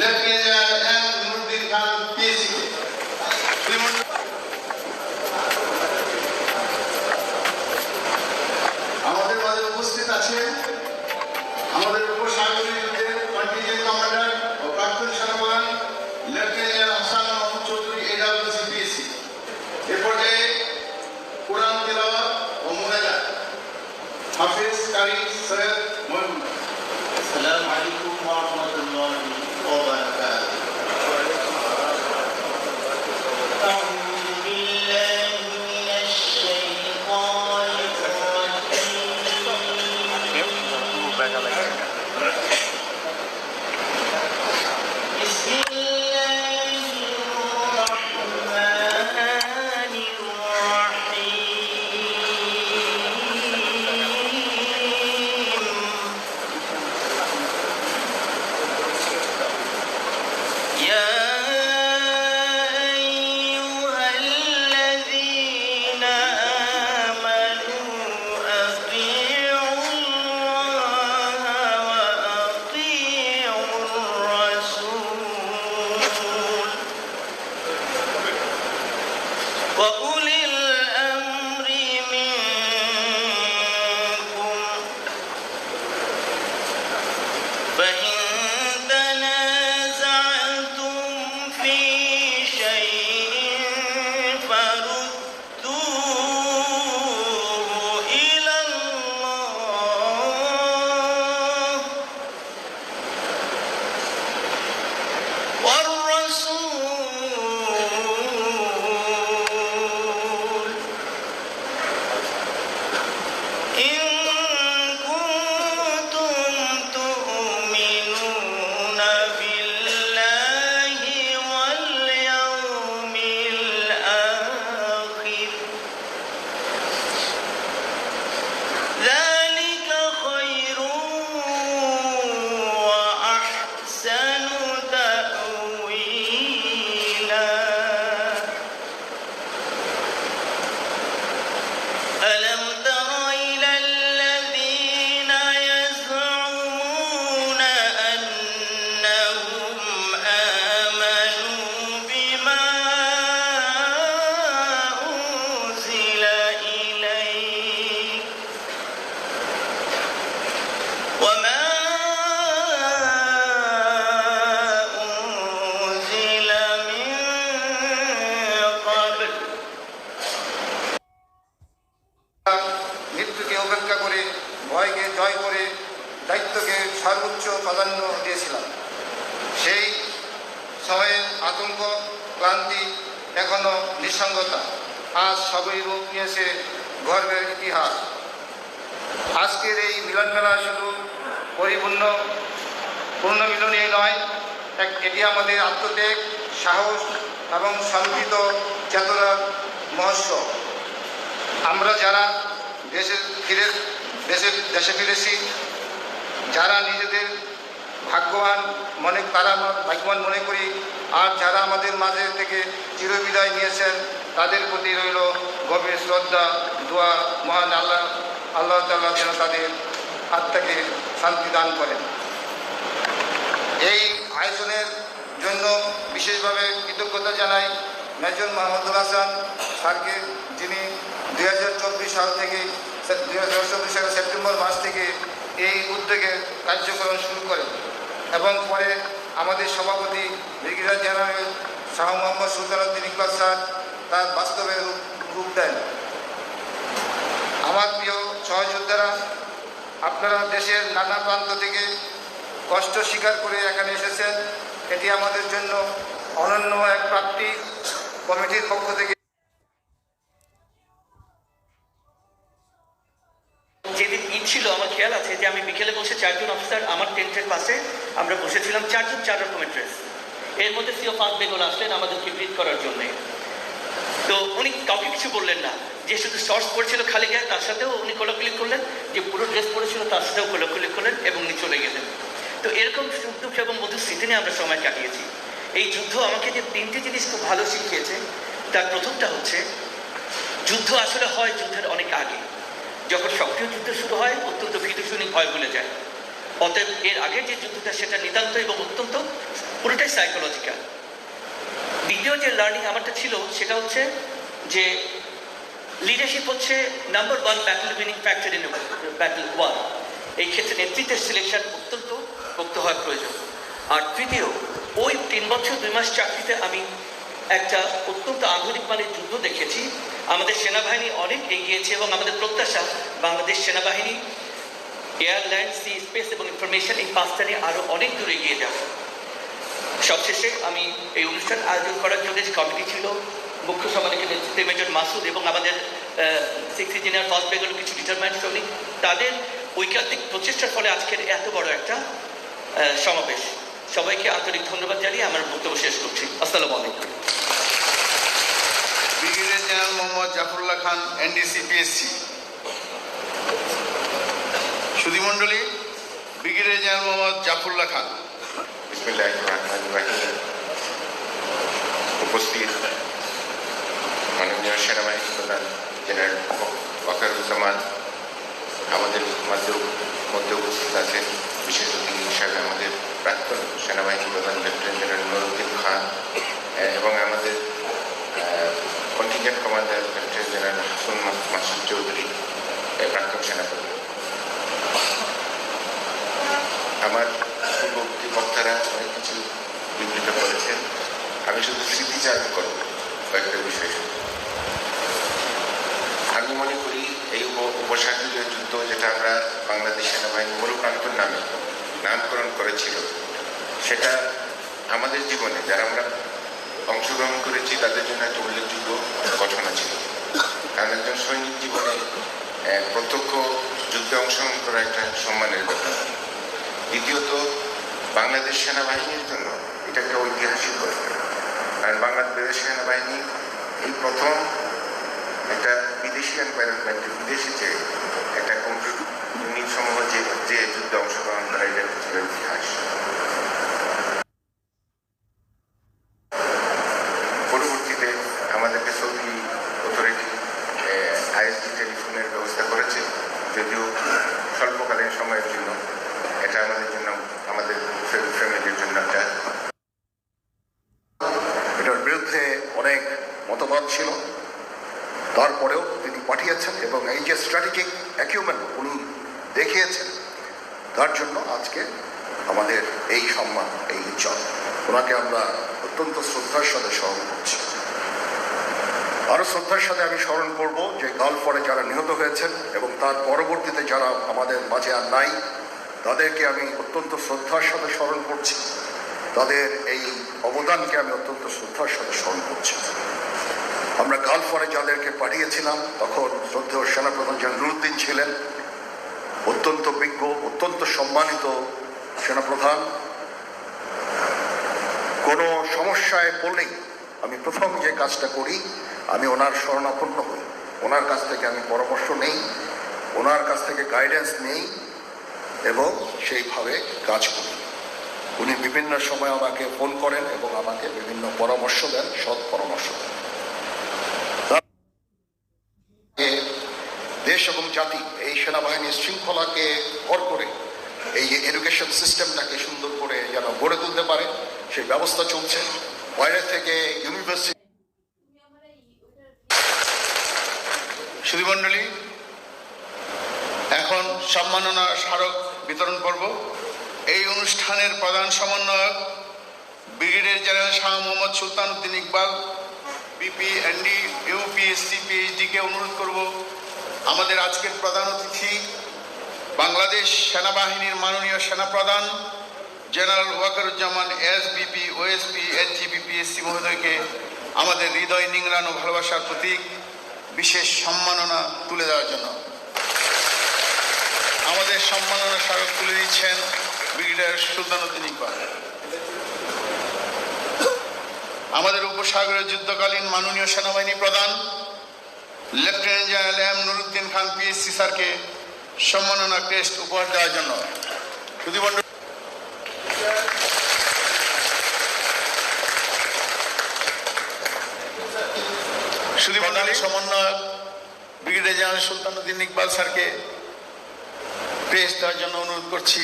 Lieutenant M فإن এটি আমাদের আত্মত্যাগ, সাহস এবং সম্মিলিত চেতনার মহোৎসব। আমরা যারা দেশে ফিরে, দেশে দেশে ফিরেছি, যারা নিজেদের ভাগ্যবান মনে, তারা ভাগ্যবান মনে করি, আর যারা আমাদের মাঝে থেকে চিরবিদায় নিয়েছেন, তাদের প্রতি রইল গভীর শ্রদ্ধা, দোয়া, মহান আল্লাহ আল্লাহ তাল্লাহ যেন তাদের আত্মাকে শান্তি দান করেন। এই বিশেষভাবে কৃতজ্ঞতা জানাই মেজর মাহমুদুল হাসান স্যারকে, যিনি দুই হাজার চব্বিশ সাল থেকে দুই হাজার চব্বিশ সালের সেপ্টেম্বর মাস থেকে এই উদ্যোগে কার্যক্রম শুরু করেন এবং পরে আমাদের সভাপতি brigadier general Shah Mohammad Sultanuddin Iqbal sir তার বাস্তবে রূপ রূপ দেন। আমার প্রিয় সহযোদ্ধারা, আপনারা দেশের নানা প্রান্ত থেকে কষ্ট স্বীকার করে এখানে এসেছেন। এটি আমাদের জন্য অনন্য এক প্রাপ্তি কমিটির পক্ষ থেকে। যেদিন ঈদ ছিল, আমার খেয়াল আছে যে আমি বিকেলে বসে চারজন অফিসার আমার টেন্টের পাশে আমরা বসেছিলাম, চারজন চার রকমের ড্রেস। এর মধ্যে সিও ফার্স্ট বেগল আসলেন আমাদেরকে ব্রিথ করার জন্যে। তো উনি কাউকে কিছু বললেন না, যে শুধু শর্টস পরেছিল খালি গায়ে, তার সাথেও উনি কোলাকুলি করলেন, যে পুরো ড্রেস পরেছিল তার সাথেও কোলাকুলি করলেন এবং তো এরকম সুখ দুঃখ এবং মধুর স্মৃতি নিয়ে আমরা সময় কাটিয়েছি। এই যুদ্ধ আমাকে যে তিনটি জিনিস খুব ভালো শিখিয়েছে, তার প্রথমটা হচ্ছে, যুদ্ধ আসলে হয় যুদ্ধের অনেক আগে। যখন সক্রিয় যুদ্ধ শুরু হয়, অত্যন্ত ভীতিশূন্য ভয় ভুলে যায়। অতএব এর আগে যে যুদ্ধটা, সেটা নিতান্ত এবং অত্যন্ত পুরোটাই সাইকোলজিক্যাল দ্বিতীয় যে লার্নিং আমারটা ছিল, সেটা হচ্ছে যে লিডারশিপ হচ্ছে number one battle winning factor in battle one এই ক্ষেত্রে নেতৃত্বের সিলেকশন অত্যন্ত হওয়ার প্রয়োজন। আর তৃতীয়, ওই তিন বছর, দুই মাস চাকরিতে আমি একটা অত্যন্ত আধুনিক মানের যুদ্ধ দেখেছি। আমাদের সেনাবাহিনী অনেক এগিয়েছে এবং আমাদের প্রত্যাশা, বাংলাদেশ সেনাবাহিনী এয়ার সি স্পেস এবং ইনফরমেশন এই পাঁচটা নিয়ে আরও অনেক দূর এগিয়ে যাবে সবশেষে আমি এই অনুষ্ঠান আয়োজন করার জন্য যে কমিটি ছিল, মুখ্য সমালোচকের নেতৃত্বে মেজর মাসুদ এবং আমাদের সিক্স ইঞ্জিনিয়ার ফার্স্ট বেঙ্গল কিছু ডিটারমেন্ট শ্রমিক, তাদের ঐকান্তিক প্রচেষ্টার ফলে আজকের এত বড় একটা সমাবেশ। সবাইকে আন্তরিক ধন্যবাদ জানিয়ে আমার বক্তব্য শেষ করছি। আসসালামু আলাইকুম। Brigadier general Mohammad Zafrullah Khan NDC PSC. সুধীমণ্ডলী brigadier general Mohammad Zafrullah Khan. উপস্থিত মাননীয় সেনাবাহিনী প্রধান জেনারেল ওয়াকারুজ্জামান আমাদের মধ্যে উপস্থিত আছেন। বিশেষ অতিথি হিসাবে আমাদের প্রাক্তন সেনাবাহিনী প্রধান লেফটেন্যান্ট জেনারেল নুরুদ্দিন খান এবং আমাদের contingent commander lieutenant general Hasan Masud Chowdhury প্রাক্তন সেনাপতি আমার পূর্ববর্তী বক্তারা অনেক কিছু বিবৃত করেছেন আমি শুধু স্মৃতিচারণ করব কয়েকটা বিষয়। আমি মনে করি এই উপ- উপসাগরীয় যুদ্ধ যেটা আমরা বাংলাদেশ করেছিল। সেটা আমাদের জীবনে, যারা আমরা অংশগ্রহণ করেছি, তাদের জন্য একটা উল্লেখযোগ্য ঘটনা ছিল। কারণ একজন সৈনিক জীবনে প্রত্যক্ষ যুদ্ধে অংশগ্রহণ করা একটা সম্মানের ব্যাপার। দ্বিতীয়ত, বাংলাদেশ সেনাবাহিনীর জন্য এটা একটা ঐতিহাসিক ঘটনা। কারণ বাংলাদেশ সেনাবাহিনী এই প্রথম একটা বিদেশি এনভায়রনমেন্টে বিদেশিতে একটা কম্পিউটার ইউনিট সমূহ যে যুদ্ধে অংশগ্রহণ করা এটা ছিল ইতিহাস পরবর্তীতে আমাদেরকে সৌদি অথরিটি আইএসডি টেলিফোনের ব্যবস্থা করেছে। যদিও স্বল্পকালীন সময়ের জন্য এটা আমাদের জন্য, আমাদের ফ্যামিলির জন্য একটা এটার বিরুদ্ধে অনেক মতবাদ ছিল। তারপরেও তিনি পাঠিয়েছেন এবং এই যে স্ট্র্যাটেজিক অ্যাকিউমেন্ট উনি দেখিয়েছেন, তার জন্য আজকে আমাদের এই সম্মান, এই ইজ্জত ওনাকে আমরা অত্যন্ত শ্রদ্ধার সাথে স্মরণ করছি। আরও শ্রদ্ধার সাথে আমি স্মরণ করব যে গালফ পরে যারা নিহত হয়েছেন এবং তার পরবর্তীতে যারা আমাদের মাঝে আর নাই, তাদেরকে আমি অত্যন্ত শ্রদ্ধার সাথে স্মরণ করছি। তাদের এই অবদানকে আমি অত্যন্ত শ্রদ্ধার সাথে স্মরণ করছি। আমরা গালফরে যাদেরকে পাঠিয়েছিলাম, তখন শ্রদ্ধেয় সেনাপ্রধান জেনারেলউদ্দিন ছিলেন। অত্যন্ত বিজ্ঞ, অত্যন্ত সম্মানিত সেনাপ্রধান। কোনো সমস্যায় পড়লেই আমি প্রথম যে কাজটা করি, আমি ওনার শরণাপন্ন হই। ওনার কাছ থেকে আমি পরামর্শ নেই, ওনার কাছ থেকে গাইডেন্স নেই এবং সেইভাবে কাজ করি। উনি বিভিন্ন সময় আমাকে ফোন করেন এবং আমাকে বিভিন্ন পরামর্শ দেন, সৎ পরামর্শ দেন এ দেশ এবং জাতি, এই সেনাবাহিনীর শৃঙ্খলাকে ভর করে, এই এডুকেশন সিস্টেমটাকে সুন্দর করে যেন গড়ে তুলতে পারে, সেই ব্যবস্থা চলছে। বাইরে থেকে ইউনিভার্সিটি সুধীমণ্ডলী, এখন সম্মাননা স্মারক বিতরণ করব। এই অনুষ্ঠানের প্রধান সমন্বয়ক brigadier general Shah Mohammad Sultan Uddin Iqbal BP ND UPSC পিএইচডিকে অনুরোধ করব। আমাদের আজকের প্রধান অতিথি বাংলাদেশ সেনাবাহিনীর মাননীয় সেনাপ্রধান general Wakeruzzaman SBP, OSP S GBPSC মহোদয়কে আমাদের হৃদয় নিংড়ানো ভালোবাসার প্রতীক, বিশেষ সম্মাননা তুলে দেওয়ার জন্য। আমাদের সম্মাননা স্বাগত তুলে দিচ্ছেন ব্রিগেডিয়ার সুলতানুদ্দিন ইকবাল। আমাদের উপসাগরের যুদ্ধকালীন মাননীয় সেনাবাহিনী প্রধান lieutenant general M Nuruddin Khan PSC স্যারকে সম্মাননা টেস্ট উপহার দেওয়ার জন্য। প্রতিবন্ধ সুদীপমন্ডলী সমন্বয়ক ব্রিগেডিয়ার জেনারেল সুলতানুদ্দিন ইকবাল স্যারকে টেস্ট দেওয়ার জন্য অনুরোধ করছি।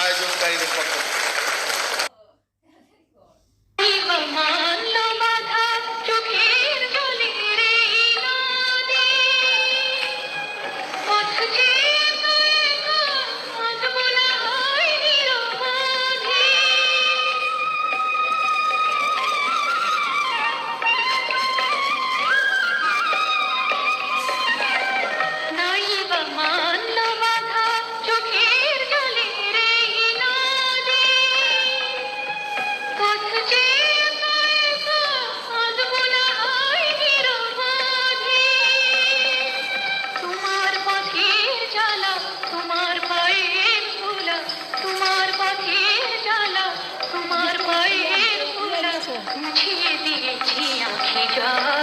আয়োজনকারীদের পক্ষ থেকে। 那天的太阳开着。